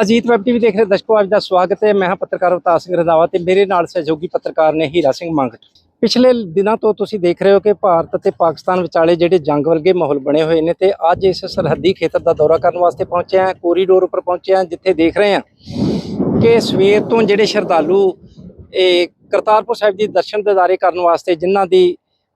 Ajit web TV ਦੇਖ ਰਹੇ ਦਰਸ਼ਕੋ, ਅੱਜ ਦਾ ਸਵਾਗਤ ਹੈ। ਮੈਂ ਹਾਂ ਪੱਤਰਕਾਰ ਅਵਤਾਰ ਸਿੰਘ ਰੰਧਾਵਾ ਤੇ ਮੇਰੇ ਨਾਲ ਸਹਿਯੋਗੀ ਪੱਤਰਕਾਰ ਨੇ ਹੀਰਾ ਸਿੰਘ ਮੰਗਟ ਪਿਛਲੇ ਦਿਨਾਂ ਤੋਂ ਤੁਸੀਂ ਦੇਖ ਰਹੇ ਹੋ ਕਿ ਭਾਰਤ ਅਤੇ ਪਾਕਿਸਤਾਨ ਵਿਚਾਲੇ ਜਿਹੜੇ ਜੰਗ ਵਰਗੇ ਮਾਹੌਲ ਬਣੇ ਹੋਏ ਨੇ ਤੇ ਅੱਜ ਇਸ ਸਰਹੱਦੀ ਖੇਤਰ ਦਾ ਦੌਰਾ ਕਰਨ ਵਾਸਤੇ ਪਹੁੰਚੇ ਹਾਂ, ਕੋਰੀਡੋਰ ਉੱਪਰ ਪਹੁੰਚੇ ਹਾਂ, ਜਿੱਥੇ ਦੇਖ ਰਹੇ ਹਾਂ ਕਿ ਸਵੇਰ ਤੋਂ ਜਿਹੜੇ ਸ਼ਰਧਾਲੂ ਇਹ ਕਰਤਾਰਪੁਰ ਸਾਹਿਬ ਦੀ ਦਰਸ਼ਨ ਦਿਦਾਰੇ ਕਰਨ ਵਾਸਤੇ ਜਿਨ੍ਹਾਂ ਦੀ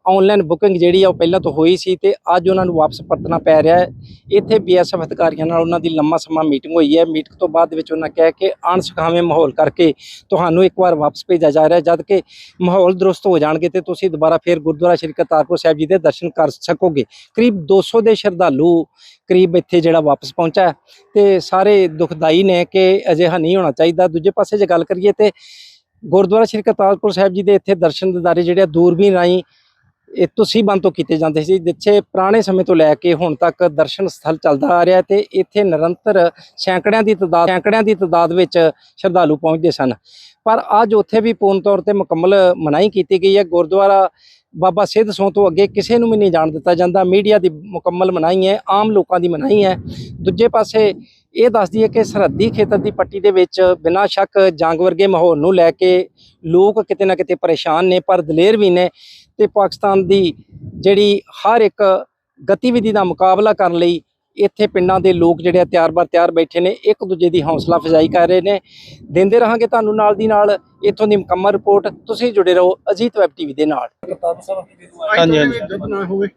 ਆਨਲਾਈਨ ਬੁਕਿੰਗ ਜਿਹੜੀ ਆ ਉਹ ਪਹਿਲਾਂ ਤੋਂ ਹੋਈ ਸੀ ਤੇ ਅੱਜ ਉਹਨਾਂ ਨੂੰ ਵਾਪਸ ਪਰਤਣਾ ਪੈ ਰਿਹਾ ਹੈ। ਇੱਥੇ ਬੀਐਸਐਫ ਅਧਿਕਾਰੀਆਂ ਨਾਲ ਉਹਨਾਂ ਦੀ ਲੰਮਾ ਸਮਾਂ ਮੀਟਿੰਗ ਹੋਈ ਹੈ। ਮੀਟਿੰਗ ਤੋਂ ਬਾਅਦ ਵਿੱਚ ਉਹਨਾਂ ਕਿਹਾ ਕਿ ਅਣਸੁਖਾਵੇਂ ਮਾਹੌਲ ਕਰਕੇ ਤੁਹਾਨੂੰ ਇੱਕ ਵਾਰ ਵਾਪਸ ਭੇਜਿਆ ਜਾ ਰਿਹਾ ਹੈ ਜਦ ਕਿ ਮਾਹੌਲ ਦਰੁਸਤ ਹੋ ਜਾਣਗੇ ਤੇ ਤੁਸੀਂ ਦੁਬਾਰਾ ਫਿਰ ਗੁਰਦੁਆਰਾ ਸ਼੍ਰੀ ਕਰਤਾਰਪੁਰ ਸਾਹਿਬ ਜੀ ਦੇ ਦਰਸ਼ਨ ਕਰ ਸਕੋਗੇ। ਕਰੀਬ 200 ਦੇ ਸ਼ਰਧਾਲੂ ਕਰੀਬ ਇੱਥੇ ਜਿਹੜਾ ਵਾਪਸ ਪਹੁੰਚਾ ਹੈ ਤੇ ਸਾਰੇ ਦੁਖਦਾਈ ਨੇ ਕਿ ਅਜਿਹਾ ਨਹੀਂ ਹੋਣਾ ਚਾਹੀਦਾ। ਦੂਜੇ ਪਾਸੇ ਜੇ ਗੱਲ ਕਰੀਏ ਤੇ ਗੁਰਦੁਆਰਾ ਸ਼੍ਰੀ ਕਰਤਾਰਪੁਰ ਸਾਹਿਬ ਜੀ ਦੇ ਇੱਥੇ ਦਰਸ਼ਨ ਦਿਦਾਰੇ ਜਿਹੜੇ ਆ ਦੂਰਬੀਨ ਰਾਹੀਂ ਇਹ ਤੁਸੀਂ ਬੰਦ ਤੋਂ ਕੀਤੇ ਜਾਂਦੇ ਸੀ, ਜਿੱਥੇ ਪੁਰਾਣੇ ਸਮੇਂ ਤੋਂ ਲੈ ਕੇ ਹੁਣ ਤੱਕ ਦਰਸ਼ਨ ਸਥਲ ਚੱਲਦਾ ਆ ਰਿਹਾ ਤੇ ਇੱਥੇ ਨਿਰੰਤਰ ਸੈਂਕੜਿਆਂ ਦੀ ਤਦਾਦ, ਸੈਂਕੜਿਆਂ ਦੀ ਤਦਾਦ ਵਿੱਚ ਸ਼ਰਧਾਲੂ ਪਹੁੰਚਦੇ ਸਨ। ਪਰ ਅੱਜ ਉੱਥੇ ਵੀ ਪੂਰਨ ਤੌਰ ਤੇ ਮੁਕੰਮਲ ਮਨਾਹੀ ਕੀਤੀ ਗਈ ਹੈ। ਗੁਰਦੁਆਰਾ ਬਾਬਾ ਸਿੱਧ ਸੋਂ ਤੋਂ ਅੱਗੇ ਕਿਸੇ ਨੂੰ ਵੀ ਨਹੀਂ ਜਾਣ ਦਿੱਤਾ ਜਾਂਦਾ। ਮੀਡੀਆ ਦੀ ਮੁਕੰਮਲ ਮਨਾਹੀ ਹੈ, ਆਮ ਲੋਕਾਂ ਦੀ ਮਨਾਹੀ ਹੈ। ਦੂਜੇ ਪਾਸੇ ਇਹ ਦੱਸਦੀ ਹੈ ਕਿ ਸਰਹੱਦੀ ਖੇਤਰ ਦੀ ਪੱਟੀ ਦੇ ਵਿੱਚ ਬਿਨਾਂ ਸ਼ੱਕ ਜੰਗ ਵਰਗੇ ਮਾਹੌਲ ਨੂੰ ਲੈ ਕੇ ਲੋਕ ਕਿਤੇ ਨਾ ਕਿਤੇ ਪਰੇਸ਼ਾਨ ਨੇ, ਪਰ ਦਲੇਰ ਵੀ ਨੇ। ਤੇ ਪਾਕਿਸਤਾਨ ਦੀ ਜਿਹੜੀ ਹਰ ਇੱਕ ਗਤੀਵਿਧੀ ਦਾ ਮੁਕਾਬਲਾ ਕਰਨ ਲਈ ਇੱਥੇ ਪਿੰਡਾਂ ਦੇ ਲੋਕ ਜਿਹੜੇ ਆ ਤਿਆਰ-ਬਰ ਤਿਆਰ ਬੈਠੇ ਨੇ ਇੱਕ ਦੂਜੇ ਦੀ ਹੌਸਲਾ ਅਫਜ਼ਾਈ ਕਰ ਰਹੇ ਨੇ। ਦਿੰਦੇ ਰਹਾਂਗੇ ਤੁਹਾਨੂੰ ਨਾਲ ਦੀ ਨਾਲ ਇੱਥੋਂ ਦੀ ਮੁਕੰਮਲ ਰਿਪੋਰਟ। ਤੁਸੀਂ ਜੁੜੇ ਰਹੋ ਅਜੀਤ ਵੈਬ ਟੀਵੀ ਦੇ ਨਾਲ। ਹਾਂਜੀ ਹਾਂਜੀ। ਨਾ ਹੋਵੇ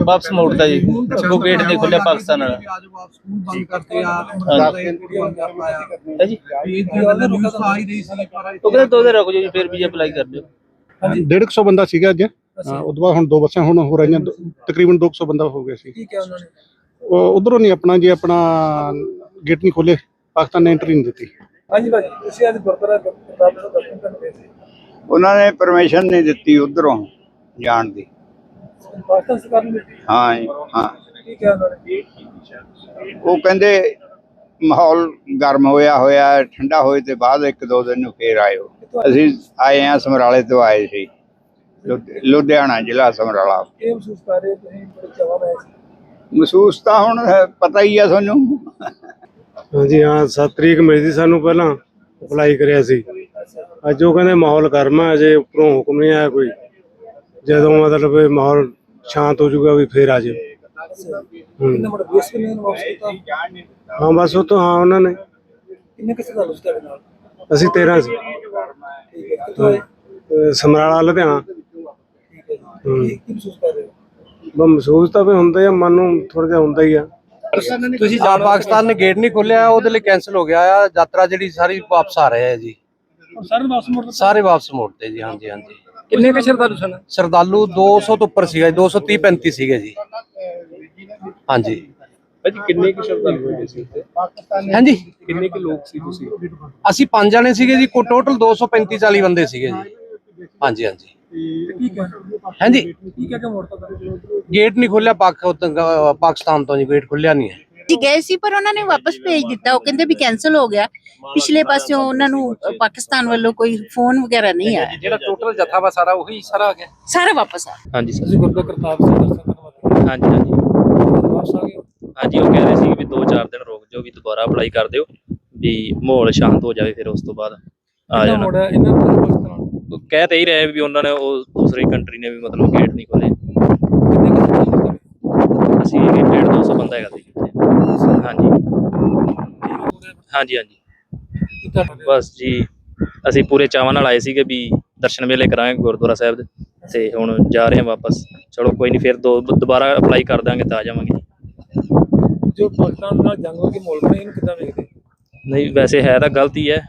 ਵਾਪਸ ਮੋੜਦਾ ਜੀ ਅੱਗੋਂ ਗੇਟ ਨਹੀਂ ਖੁੱਲਿਆ ਪਾਕਿਸਤਾਨ ਵਾਲਾ ਅੱਜ ਵਾਪਸ ਸਕੂਲ ਬੰਦ ਕਰਤੇ ਆ ਜੀ ਉਹ ਕਹਿੰਦੇ ਦੋ ਦਿਨ ਰੁਕ ਜਾਓ ਜੀ ਫਿਰ ਵੀ ਅਪਲਾਈ ਕਰ ਦਿਓ। ਹਾਂਜੀ। 150 ਬੰਦਾ ਸੀਗਾ ਅੱਜ ਹਾਂ, ਉਦੋਂ ਬਾਅਦ ਹੁਣ ਦੋ ਬੱਸਾਂ ਹੁਣ ਹੋ ਰਹੀਆਂ ਦੋ- ਤਕਰੀਬਨ 200 ਬੰਦਾ ਹੋ ਗਿਆ ਸੀ। ਠੀਕ ਹੈ ਉਹਨਾਂ ਨੇ? ਉਧਰੋਂ ਨਹੀਂ ਆਪਣਾ ਜੀ ਆਪਣਾ ਗੇਟ ਨਹੀਂ ਖੋਲੇ ਪਾਕਿਸਤਾਨ ਨੇ ਐਂਟਰੀ ਨਹੀਂ ਦਿੱਤੀ। ਹਾਂਜੀ ਭਾਜੀ ਤੁਸੀਂ ਅੱਜ ਗੁਰਦੁਆਰਾ ਗੁਰਦਾਸ ਦਾ ਦਰਸ਼ਨ ਕਰਨ ਗਏ ਸੀ? ਉਹਨਾਂ ਨੇ ਪਰਮਿਸ਼ਨ ਨਹੀਂ ਦਿੱਤੀ ਉਧਰੋਂ ਜਾਣ ਦੀ। ਪਾਕਿਸਤਾਨ ਸਰਕਾਰ ਨੇ ਦਿੱਤੀ ਹਾਂ ਜੀ, ਹਾਂ। ਠੀਕ ਹੈ ਉਹਨਾਂ ਨੇ? ਉਹ ਕਹਿੰਦੇ ਮਾਹੌਲ ਗਰਮ ਹੋਇਆ ਹੋਇਆ ਹੈ, ਠੰਡਾ ਹੋਏ ਤੇ ਬਾਅਦ ਇੱਕ ਦੋ ਦਿਨ ਨੂੰ ਫੇਰ ਆਇਓ। ਅਸੀਂ ਆਏ ਆ ਸਮਰਾਲੇ ਤੋਂ ਆਏ ਸੀ। ਲੁਧ- ਲੁਧਿਆਣਾ ਜ਼ਿਲ੍ਹਾ ਸਮਰਾਲਾ। ਇਹ ਮਹਿਸੂਸ ਕਰ ਰਹੇ ਹੋ ਤੁਸੀਂ? ਬੜੇ ਚਾਵਾਂ ਨਾਲ ਆਏ ਸੀ। ਮਹਿਸੂਸ ਤਾਂ ਹੁਣ ਪਤਾ ਹੀ ਆ ਤੁਹਾਨੂੰ। ਹਾਂਜੀ ਹਾਂ 7 ਤਰੀਕ ਮਿਲੀ ਸੀ ਸਾਨੂੰ ਪਹਿਲਾਂ। ਅਪਲਾਈ ਕਰਿਆ ਸੀ। ਅੱਜ ਉਹ ਕਹਿੰਦੇ ਮਾਹੌਲ ਗਰਮ ਹੈ ਅਜੇ ਉੱਪਰੋਂ ਹੁਕਮ ਨਹੀਂ ਆਇਆ ਕੋਈ। ਜਦੋਂ ਮਤਲਬ ਇਹ ਮਾਹੌਲ ਸ਼ਾਂਤ ਹੋ ਜਾਊਗਾ ਵੀ ਫੇਰ ਆ ਜਾਓ ਹੂੰ। ਕਿੰਨਾ ਬੜਾ ਬੇਸ ਕਿੰਨੇ ਨੂੰ ਵਾਪਸ ਕੀਤਾ? ਹਾਂ ਬਸ ਉਹ ਤੋਂ ਹਾਂ ਉਹਨਾਂ ਨੇ। ਕਿੰਨੇ ਕਿਸੇ ਦਾ ਲੁੱਟ ਤੁਹਾਡੇ ਨਾਲ? ਅਸੀਂ 13 ਸੀ। ਠੀਕ ਹੈ ਕਿੱਥੋਂ ਆਏ ਅਹ ਸਮਰਾਲਾ ਲੁਧਿਆਣਾ। ਠੀਕ ਹੈ ਹੂੰ। ਜੀ ਕੀ ਮਹਿਸੂਸ ਕਰ ਰਹੇ ਹੋ? ਮਹਿਸੂਸ ਤਾਂ ਵੀ ਹੁੰਦਾ ਹੀ ਆ ਮਨ ਨੂੰ ਥੋੜਾ ਜਿਹਾ ਹੁੰਦਾ ਹੀ ਆ। ਤੁਸੀਂ ਜਾਂ ਪਾਕਿਸਤਾਨ ਨੇ ਗੇਟ ਨਹੀਂ ਖੋਲਿਆ ਉਹਦੇ ਲਈ ਕੈਨਸਲ ਹੋ ਗਿਆ ਆ ਯਾਤਰਾ ਜਿਹੜੀ ਸਾਰੀ ਵਾਪਸ ਆ ਰਹੇ ਹੈ ਜੀ। ਸਾਰੇ ਵਾਪਸ ਮੁੜ ਸਾਰੇ ਵਾਪਸ ਮੋੜਤੇ ਜੀ ਹਾਂਜੀ ਹਾਂਜੀ। ਕਿੰਨੇ ਕੁ ਸ਼ਰਧਾਲੂ ਸਨ? ਸਰਦਾਲੂ 200 ਤੋਂ ਉੱਪਰ ਸੀਗਾ ਜੀ 230 35 ਸੀਗੇ ਜੀ। ਹਾਂਜੀ। ਭਾਜੀ ਕਿੰਨੇ ਕੁ ਸ਼ਰਧਾਲੂ ਹੋਏ ਸੀ ਉੱਥੇ ਹਾਂਜੀ। ਕਿੰਨੇ ਕੁ ਲੋਕ ਸੀ ਤੁਸੀਂ? ਅਸੀਂ ਪੰਜ ਜਣੇ ਸੀਗੇ ਜੀ ਕੋ ਟੋਟਲ 235 40 ਬੰਦੇ ਸੀਗੇ ਜੀ। ਹਾਂਜੀ ਹਾਂਜੀ। ਹਾਂਜੀ ਠੀਕ ਹੈ? ਕਿ ਮੋੜਤਾ ਤੁਹਾਨੂੰ ਗੇਟ ਨਹੀਂ ਖੋਲਿਆ ਪਾਕਿਸਤਾਨ ਤੋਂ ਜੀ ਗੇਟ ਖੁੱਲਿਆ ਨਹੀਂ ਹੈ। ਜੀ ਗਏ ਸੀ ਪਰ ਉਹਨਾਂ ਨੇ ਵਾਪਸ ਭੇਜ ਦਿੱਤਾ। ਉਹ ਕਹਿੰਦੇ ਵੀ ਕੈਨਸਲ ਹੋ ਗਿਆ। ਪਿਛਲੇ ਪਾਸਿਓਂ ਉਹਨਾਂ ਨੂੰ ਪਾਕਿਸਤਾਨ ਵੱਲੋਂ ਕੋਈ ਫੋਨ ਵਗੈਰਾ ਨਹੀਂ ਆਇਆ। ਜਿਹੜਾ ਟੋਟਲ ਜਥਾ ਵਾ ਸਾਰਾ ਉਹੀ ਸਾਰਾ ਆ ਗਿਆ? ਸਾਰਾ ਵਾਪਸ ਆ। ਹਾਂਜੀ ਸਰ। ਗੁਰਦੁਆਰਾ ਕਰਤਾਰ ਸਿੰਘ ਦਰਸ਼ਨ ਕਰਨ ਵਾਸਤੇ ਹਾਂਜੀ ਹਾਂਜੀ। ਵਾਪਸ ਆ ਗਏ ਹਾਂਜੀ ਉਹ ਕਹਿ ਰਹੇ ਸੀ ਵੀ 2-4 ਦਿਨ ਰੁਕ ਜਾਓ ਵੀ ਦੁਬਾਰਾ ਅਪਲਾਈ ਕਰ ਦਿਓ ਵੀ ਮਾਹੌਲ ਸ਼ਾਂਤ ਹੋ ਜਾਵੇ ਫਿਰ ਉਸ ਤੋਂ ਬਾਅਦ ਆ ਜਾਣਾ। ਇਹਨਾਂ ਨੂੰ ਪਾਕਿਸਤਾਨ ਉਹ ਕਹਿ ਤੇ ਹੀ ਰਹੇ ਵੀ ਉਹਨਾਂ ਨੇ ਉਹ ਦੂਸਰੀ ਕੰਟਰੀ ਨੇ ਵੀ ਮਤਲਬ ਗੇਟ ਨਹੀਂ ਖੋਲੇ ਅਸੀਂ ਇਹ 150 ਬੰਦਾ ਹੈਗਾ ਸੀ ਉੱਥੇ ਹਾਂਜੀ। ਹਾਂਜੀ ਹਾਂਜੀ। ਬਸ ਜੀ ਅਸੀਂ ਪੂਰੇ ਚਾਵਾਂ ਨਾਲ ਆਏ ਸੀਗੇ ਵੀ ਦਰਸ਼ਨ ਮੇਲੇ ਕਰਾਂਗੇ ਗੁਰਦੁਆਰਾ ਸਾਹਿਬ ਦੇ ਤੇ ਹੁਣ ਜਾ ਰਹੇ ਹਾਂ ਵਾਪਸ। ਚਲੋ ਕੋਈ ਨਹੀਂ ਫਿਰ ਦੋ ਦੁਬਾਰਾ ਅਪਲਾਈ ਕਰ ਦਾਂਗੇ ਤਾਂ ਆ ਜਾਵਾਂਗੇ। ਜੋ ਪਾਕਿਸਤਾਨ ਨਾਲ ਜੰਗ ਹੋ ਕੇ ਮੁਲਕ ਨੇ ਇਹਨੂੰ ਕਿੱਦਾਂ ਵੇਖਦੇ? ਨਹੀਂ ਵੈਸੇ ਹੈ ਤਾਂ ਗਲਤੀ ਹੈ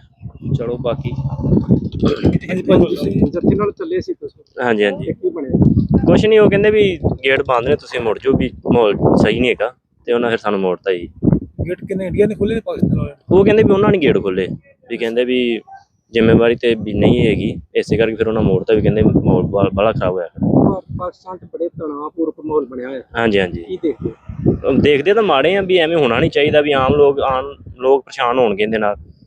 ਚਲੋ ਬਾਕੀ। ਹਾਂਜੀ ਭਾਜੀ ਤੁਸੀਂ ਜੱਥੇ ਨਾਲ ਚੱਲੇ ਸੀ ਤੁਸੀਂ? ਹਾਂਜੀ ਹਾਂਜੀ। ਕੀ ਬਣਿਆ? ਕੁਛ ਨਹੀਂ ਉਹ ਕਹਿੰਦੇ ਵੀ ਗੇਟ ਬੰਦ ਨੇ ਤੁਸੀਂ ਮੁੜ ਜਾਓ ਵੀ ਮਾਹੌਲ ਸਹੀ ਨਹੀਂ ਹੈਗਾ। ਤੇ ਉਹਨਾਂ ਫਿਰ ਸਾਨੂੰ ਮੋੜਤਾ ਜੀ। ਗੇਟ ਕਿੰਨੇ ਇੰਡੀਆ ਨੇ ਖੋਲੇ ਨੇ ਪਾਕਿਸਤਾਨ ਵਾਲਿਆਂ ਉਹ ਕਹਿੰਦੇ ਵੀ ਉਹਨਾਂ ਨੇ ਗੇਟ ਖੋਲੇ ਵੀ ਕਹਿੰਦੇ ਵੀ ਜ਼ਿੰਮੇਵਾਰੀ ਤੇ ਵੀ ਨਹੀਂ ਹੈਗੀ ਇਸੇ ਕਰਕੇ ਫਿਰ ਉਹਨਾਂ ਮੋੜਤਾ ਵੀ ਕਹਿੰਦੇ ਮਾਹੌਲ ਬਾ- ਬਾਹਲਾ ਖਰਾਬ ਹੋਇਆ ਪਾਕਿਸਤਾਨ 'ਚ ਬੜੇ ਤਣਾਅਪੂਰਵਕ ਮਾਹੌਲ ਬਣਿਆ ਹੋਇਆ। ਹਾਂਜੀ ਹਾਂਜੀ। ਕੀ ਦੇਖਦੇ ਹੋ? ਦੇਖਦੇ ਤਾਂ ਮਾੜੇ ਆ ਵੀ ਐਵੇਂ ਹੋਣਾ ਨਹੀਂ ਚਾਹੀਦਾ ਵੀ ਆਮ ਲੋਕ ਆਮ ਲੋਕ ਪਰੇਸ਼ਾਨ ਹੋਣਗੇ ਇਹਦੇ ਨਾਲ।